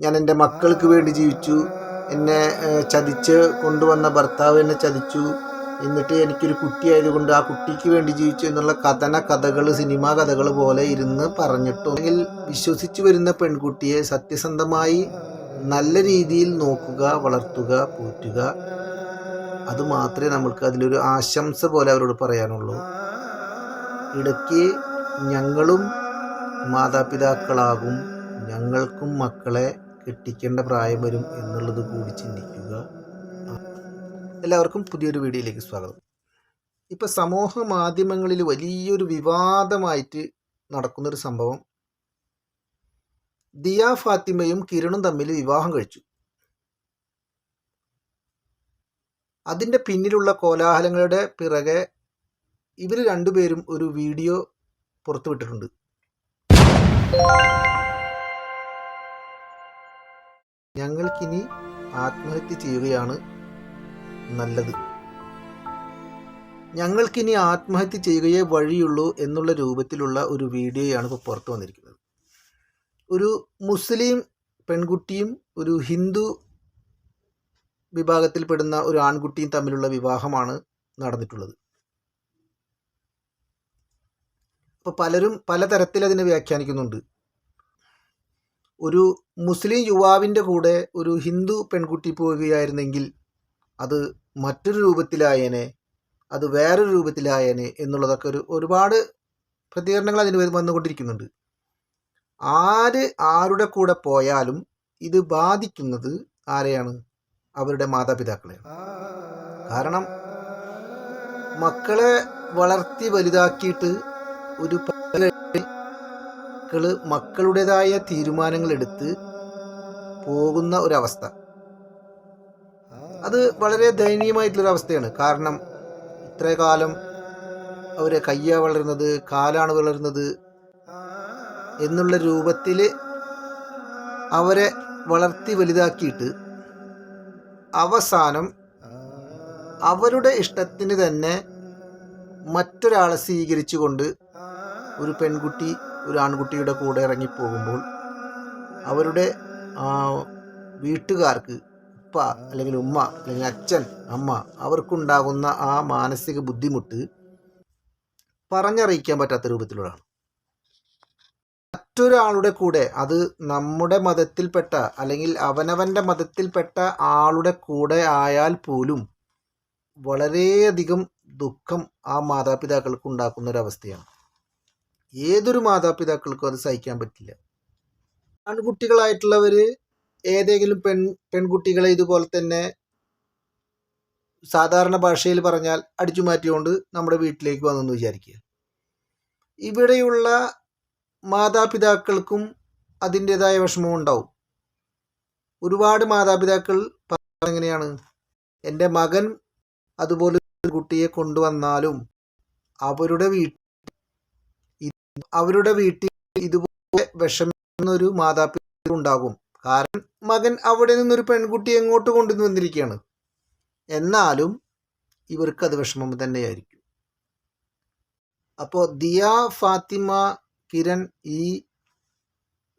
ഞാൻ എന്റെ മക്കൾക്ക് വേണ്ടി ജീവിച്ചു. എന്നെ ചതിച്ച് കൊണ്ടുവന്ന ഭർത്താവ് എന്നെ ചതിച്ചു. എന്നിട്ട് എനിക്കൊരു കുട്ടിയായതുകൊണ്ട് ആ കുട്ടിക്ക് വേണ്ടി ജീവിച്ചു എന്നുള്ള കഥന കഥകൾ സിനിമാ കഥകൾ പോലെ ഇരുന്ന് പറഞ്ഞിട്ടോ. അല്ലെങ്കിൽ വിശ്വസിച്ച് വരുന്ന പെൺകുട്ടിയെ സത്യസന്ധമായി നല്ല രീതിയിൽ നോക്കുക വളർത്തുക പോറ്റുക. അത് മാത്രമേ നമ്മൾക്ക് അതിലൊരു ആശംസ പോലെ അവരോട് പറയാനുള്ളൂ. ഇടയ്ക്ക് ഞങ്ങളും മാതാപിതാക്കളാകും. ഞങ്ങൾക്കും മക്കളെ കെട്ടിക്കേണ്ട പ്രായം വരും എന്നുള്ളത് കൂടി ചിന്തിക്കുക. എല്ലാവർക്കും പുതിയൊരു വീഡിയോയിലേക്ക് സ്വാഗതം. ഇപ്പോൾ സമൂഹ മാധ്യമങ്ങളിൽ വലിയൊരു വിവാദമായിട്ട് നടക്കുന്നൊരു സംഭവം. ദിയ ഫാത്തിമയും കിരണും തമ്മിൽ വിവാഹം കഴിച്ചു. അതിന്റെ പിന്നിലുള്ള കോലാഹലങ്ങളുടെ പിറകെ ഇവർ രണ്ടുപേരും ഒരു വീഡിയോ പുറത്തുവിട്ടിട്ടുണ്ട്. ഞങ്ങൾക്കിനി ആത്മഹത്യ ചെയ്യുകയാണ് നല്ലത്. ഞങ്ങൾക്കിനി ആത്മഹത്യ ചെയ്യുകയേ വഴിയുള്ളൂ എന്നുള്ള രൂപത്തിലുള്ള ഒരു വീഡിയോയാണ് ഇപ്പോൾ പുറത്തു വന്നിരിക്കുന്നത്. ഒരു മുസ്ലിം പെൺകുട്ടിയും ഒരു ഹിന്ദു വിഭാഗത്തിൽപ്പെടുന്ന ഒരു ആൺകുട്ടിയും തമ്മിലുള്ള വിവാഹമാണ് നടന്നിട്ടുള്ളത്. അപ്പോൾ പലരും പലതരത്തിൽ അതിനെ വ്യാഖ്യാനിക്കുന്നുണ്ട്. ഒരു മുസ്ലിം യുവാവിന്റെ കൂടെ ഒരു ഹിന്ദു പെൺകുട്ടി പോവുകയായിരുന്നെങ്കിൽ അത് മറ്റൊരു രൂപത്തിലായേനെ അത് വേറൊരു രൂപത്തിലായേനെ എന്നുള്ളതൊക്കെ ഒരു ഒരുപാട് പ്രതികരണങ്ങൾ അതിന് വന്നുകൊണ്ടിരിക്കുന്നുണ്ട്. ആര് ആരുടെ കൂടെ പോയാലും ഇത് ബാധിക്കുന്നത് ആരെയാണ്? അവരുടെ മാതാപിതാക്കളെ കാരണം മക്കളെ വളർത്തി വലുതാക്കിയിട്ട് ഒരു മക്കൾ മക്കളുടേതായ തീരുമാനങ്ങൾ എടുത്ത് പോകുന്ന ഒരവസ്ഥ. അത് വളരെ ദയനീയമായിട്ടുള്ളൊരു അവസ്ഥയാണ് കാരണം ഇത്ര കാലം അവരെ കയ്യാ വളരുന്നത് കാലാണ് വളരുന്നത് എന്നുള്ള രൂപത്തിൽ അവരെ വളർത്തി വലുതാക്കിയിട്ട് അവസാനം അവരുടെ ഇഷ്ടത്തിന് തന്നെ മറ്റൊരാളെ സ്വീകരിച്ചുകൊണ്ട് ഒരു പെൺകുട്ടി ഒരു ആൺകുട്ടിയുടെ കൂടെ ഇറങ്ങിപ്പോകുമ്പോൾ അവരുടെ വീട്ടുകാർക്ക് ഉപ്പ അല്ലെങ്കിൽ ഉമ്മ അല്ലെങ്കിൽ അച്ഛൻ അമ്മ അവർക്കുണ്ടാകുന്ന ആ മാനസിക ബുദ്ധിമുട്ട് പറഞ്ഞറിയിക്കാൻ പറ്റാത്ത രൂപത്തിലുള്ളതാണ്. മറ്റൊരാളുടെ കൂടെ അത് നമ്മുടെ മതത്തിൽപ്പെട്ട അല്ലെങ്കിൽ അവനവന്റെ മതത്തിൽപ്പെട്ട ആളുടെ കൂടെ ആയാൽ പോലും വളരെയധികം ദുഃഖം ആ മാതാപിതാക്കൾക്ക് ഉണ്ടാക്കുന്ന ഒരവസ്ഥയാണ് ഏതൊരു മാതാപിതാക്കൾക്കും അത് സഹിക്കാൻ പറ്റില്ല. ആൺകുട്ടികളായിട്ടുള്ളവർ ഏതെങ്കിലും പെൺ പെൺകുട്ടികളെ ഇതുപോലെ തന്നെ സാധാരണ ഭാഷയിൽ പറഞ്ഞാൽ അടിച്ചു മാറ്റിക്കൊണ്ട് നമ്മുടെ വീട്ടിലേക്ക് വന്നെന്ന് വിചാരിക്കുക. ഇവിടെയുള്ള മാതാപിതാക്കൾക്കും അതിന്റെതായ വിഷമം ഉണ്ടാവും. ഒരുപാട് മാതാപിതാക്കൾ എങ്ങനെയാണ്? എന്റെ മകൻ അതുപോലെ കുട്ടിയെ കൊണ്ടുവന്നാലും അവരുടെ വീട്ടിൽ അവരുടെ വീട്ടിൽ ഇതുപോലെ വിഷമിക്കുന്ന ഒരു മാതാപിതാക്കൾ ഉണ്ടാകും. കാരണം മകൻ അവിടെ നിന്നൊരു പെൺകുട്ടി എങ്ങോട്ട് കൊണ്ടുവന്നു വന്നിരിക്കുകയാണ്. എന്നാലും ഇവർക്ക് അത് വിഷമം തന്നെയായിരിക്കും. അപ്പോൾ ദിയ ഫാത്തിമ കിരൺ ഈ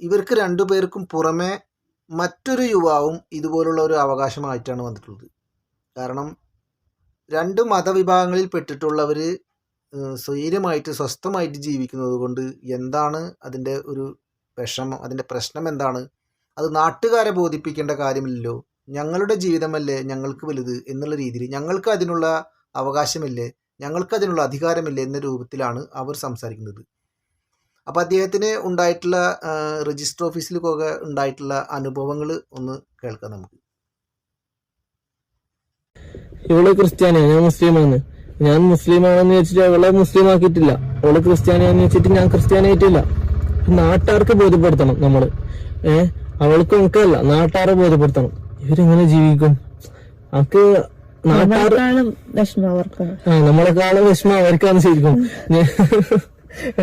ഇവർക്ക് രണ്ടു പേർക്കും പുറമെ മറ്റൊരു യുവാവും ഇതുപോലുള്ള ഒരു അവകാശമായിട്ടാണ് വന്നിട്ടുള്ളത്. കാരണം രണ്ട് മതവിഭാഗങ്ങളിൽ പെട്ടിട്ടുള്ളവർ സ്വൈര്യമായിട്ട് സ്വസ്ഥമായിട്ട് ജീവിക്കുന്നത് കൊണ്ട് എന്താണ് അതിന്റെ ഒരു വിഷമം അതിന്റെ പ്രശ്നം എന്താണ്? അത് നാട്ടുകാരെ ബോധിപ്പിക്കേണ്ട കാര്യമില്ലല്ലോ. ഞങ്ങളുടെ ജീവിതമല്ലേ ഞങ്ങൾക്ക് വലുത് എന്നുള്ള രീതിയിൽ. ഞങ്ങൾക്ക് അതിനുള്ള അവകാശമില്ലേ? ഞങ്ങൾക്ക് അതിനുള്ള അധികാരമില്ലേ എന്ന രൂപത്തിലാണ് അവർ സംസാരിക്കുന്നത്. അപ്പോൾ അദ്ദേഹത്തിന് ഉണ്ടായിട്ടുള്ള രജിസ്റ്റർ ഓഫീസിൽ പോകെ ഉണ്ടായിട്ടുള്ള അനുഭവങ്ങൾ ഒന്ന് കേൾക്കാം നമുക്ക്. ഇവൾ ക്രിസ്ത്യാനിയാണ് ഞാൻ മുസ്ലിമാണ് ഞാൻ മുസ്ലിം ആണെന്ന് വെച്ചിട്ട് അവളെ മുസ്ലിം ആക്കിയിട്ടില്ല അവൾ ക്രിസ്ത്യാനിയാന്ന് വെച്ചിട്ട് ഞാൻ ക്രിസ്ത്യാനിയായിട്ടില്ല. നാട്ടുകാർക്ക് ബോധ്യപ്പെടുത്തണം നമ്മൾ. ഏഹ് അവൾക്ക് നമുക്കല്ല നാട്ടുകാരെ ബോധ്യപ്പെടുത്തണം. ഇവരെങ്ങനെ ജീവിക്കും? നാട്ടുകാർ നമ്മളെക്കാളും ആ നമ്മളെക്കാളും വിഷമം അവർക്കാണ് ശരിക്കും.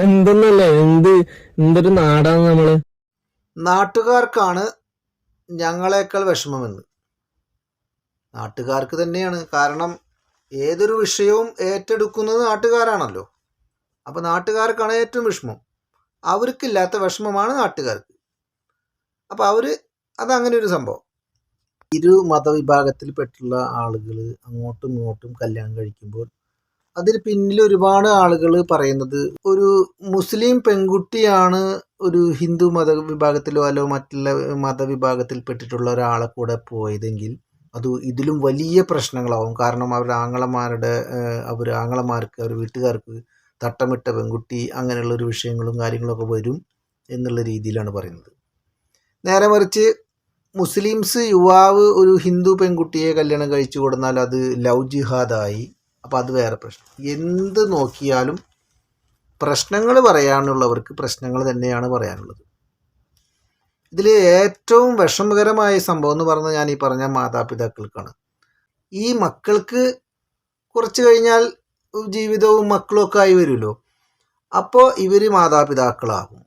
എന്തെന്നല്ലേ എന്ത് എന്തൊരു നാടാണ് നമ്മൾ? നാട്ടുകാർക്കാണ് ഞങ്ങളെക്കാൾ വിഷമമെന്ന്. നാട്ടുകാർക്ക് തന്നെയാണ് കാരണം ഏതൊരു വിഷയവും ഏറ്റെടുക്കുന്നത് നാട്ടുകാരാണല്ലോ. അപ്പോൾ നാട്ടുകാർക്കാണ് ഏറ്റവും വിഷമം. അവർക്കില്ലാത്ത വിഷമമാണ് നാട്ടുകാർക്ക്. അപ്പോൾ അവർ അതങ്ങനെ ഒരു സംഭവം. ഇരു മതവിഭാഗത്തിൽപ്പെട്ടുള്ള ആളുകൾ അങ്ങോട്ടും ഇങ്ങോട്ടും കല്യാണം കഴിക്കുമ്പോൾ അതിന് പിന്നിൽ ഒരുപാട് ആളുകൾ പറയുന്നത് ഒരു മുസ്ലിം പെൺകുട്ടിയാണ് ഒരു ഹിന്ദു മത വിഭാഗത്തിലോ അല്ലോ മറ്റുള്ള മതവിഭാഗത്തിൽപ്പെട്ടിട്ടുള്ള ഒരാളെ കൂടെ പോയതെങ്കിൽ അത് ഇതിലും വലിയ പ്രശ്നങ്ങളാവും. കാരണം അവരുടെ ആങ്ങളമാരുടെ അവർ ആങ്ങളമാർക്ക് അവർ വീട്ടുകാർക്ക് തട്ടമിട്ട പെൺകുട്ടി അങ്ങനെയുള്ളൊരു വിഷയങ്ങളും കാര്യങ്ങളൊക്കെ വരും എന്നുള്ള രീതിയിലാണ് പറയുന്നത്. നേരെ മറിച്ച് മുസ്ലിംസ് യുവാവ് ഒരു ഹിന്ദു പെൺകുട്ടിയെ കല്യാണം കഴിച്ചു കൊടുന്നാൽ അത് ലവ് ജിഹാദായി. അപ്പോൾ അത് വേറെ പ്രശ്നം. എന്ത് നോക്കിയാലും പ്രശ്നങ്ങൾ പറയാനുള്ളവർക്ക് പ്രശ്നങ്ങൾ തന്നെയാണ് പറയാനുള്ളത്. ഇതിൽ ഏറ്റവും വിഷമകരമായ സംഭവം എന്ന് പറഞ്ഞാൽ ഞാൻ ഈ പറഞ്ഞ മാതാപിതാക്കൾക്കാണ്. ഈ മക്കൾക്ക് കുറച്ച് കഴിഞ്ഞാൽ ജീവിതവും മക്കളും ഒക്കെ ആയി വരുമല്ലോ. അപ്പോൾ ഇവർ മാതാപിതാക്കളാകും.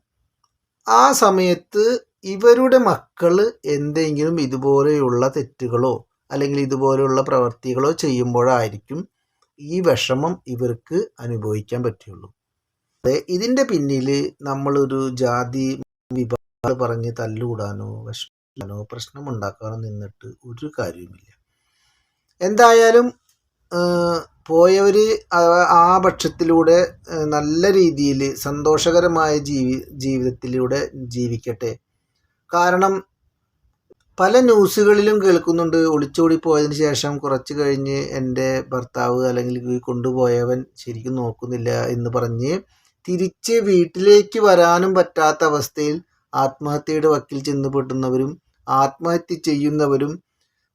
ആ സമയത്ത് ഇവരുടെ മക്കൾ എന്തെങ്കിലും ഇതുപോലെയുള്ള തെറ്റുകളോ അല്ലെങ്കിൽ ഇതുപോലെയുള്ള പ്രവർത്തികളോ ചെയ്യുമ്പോഴായിരിക്കും ഈ വിഷമം ഇവർക്ക് അനുഭവിക്കാൻ പറ്റുള്ളൂ. ഇതിന്റെ പിന്നിൽ നമ്മളൊരു ജാതി വിഭാഗം പറഞ്ഞ് തല്ലുകൂടാനോ വിഷമിക്കാനോ പ്രശ്നമുണ്ടാക്കാനോ നിന്നിട്ട് ഒരു കാര്യവുമില്ല. എന്തായാലും പോയവർ ആ പക്ഷത്തിലൂടെ നല്ല രീതിയിൽ സന്തോഷകരമായ ജീവി ജീവിതത്തിലൂടെ ജീവിക്കട്ടെ. കാരണം പല ന്യൂസുകളിലും കേൾക്കുന്നുണ്ട് ഒളിച്ചോടി പോയതിന് ശേഷം കുറച്ച് കഴിഞ്ഞ് എന്റെ ഭർത്താവ് അല്ലെങ്കിൽ കൊണ്ടുപോയവൻ ശരിക്കും നോക്കുന്നില്ല എന്ന് പറഞ്ഞ് തിരിച്ച് വീട്ടിലേക്ക് വരാനും പറ്റാത്ത അവസ്ഥയിൽ ആത്മഹത്യയുടെ വക്കിൽ ചെന്ന് പെട്ടുന്നവരും ആത്മഹത്യ ചെയ്യുന്നവരും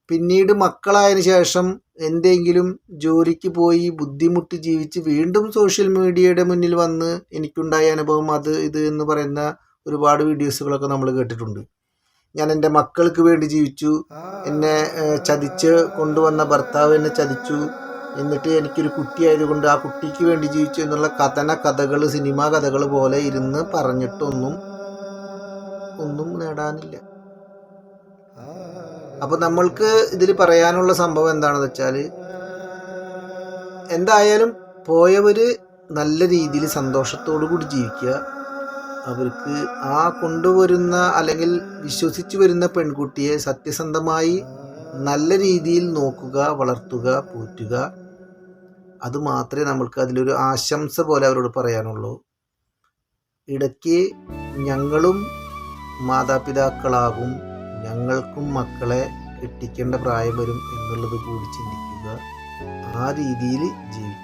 പിന്നീട് മക്കളായതിനു ശേഷം എന്തെങ്കിലും ജോലിക്ക് പോയി ബുദ്ധിമുട്ടി ജീവിച്ച് വീണ്ടും സോഷ്യൽ മീഡിയയുടെ മുന്നിൽ വന്ന് എനിക്കുണ്ടായ അനുഭവം അത് ഇത് എന്ന് പറയുന്ന ഒരുപാട് വീഡിയോസുകളൊക്കെ നമ്മൾ കേട്ടിട്ടുണ്ട്. ഞാൻ എന്റെ മക്കൾക്ക് വേണ്ടി ജീവിച്ചു. എന്നെ ചതിച്ച് കൊണ്ടുവന്ന ഭർത്താവ് എന്നെ ചതിച്ചു. എന്നിട്ട് എനിക്കൊരു കുട്ടിയായതുകൊണ്ട് ആ കുട്ടിക്ക് വേണ്ടി ജീവിച്ചു എന്നുള്ള കഥന കഥകൾ സിനിമാ കഥകൾ പോലെ ഇരുന്ന് പറഞ്ഞിട്ടൊന്നും ഒന്നും നേടാനില്ല. അപ്പോൾ നമ്മൾക്ക് ഇതിൽ പറയാനുള്ള സംഭവം എന്താണെന്ന് വെച്ചാൽ എന്തായാലും പോയവര് നല്ല രീതിയിൽ സന്തോഷത്തോടു കൂടി ജീവിക്കുക. അവർക്ക് ആ കൊണ്ടുവരുന്ന അല്ലെങ്കിൽ വിശ്വസിച്ചു വരുന്ന പെൺകുട്ടിയെ സത്യസന്ധമായി നല്ല രീതിയിൽ നോക്കുക വളർത്തുക പോറ്റുക. അത് മാത്രമേ നമ്മൾക്ക് അതിലൊരു ആശംസ പോലെ അവരോട് പറയാനുള്ളൂ. ഇടയ്ക്ക് ഞങ്ങളും മാതാപിതാക്കളാകും ഞങ്ങൾക്കും മക്കളെ കെട്ടിക്കേണ്ട പ്രായം വരും എന്നുള്ളത് കൂടി ചിന്തിക്കുക. ആ രീതിയിൽ ജീവിക്കുക.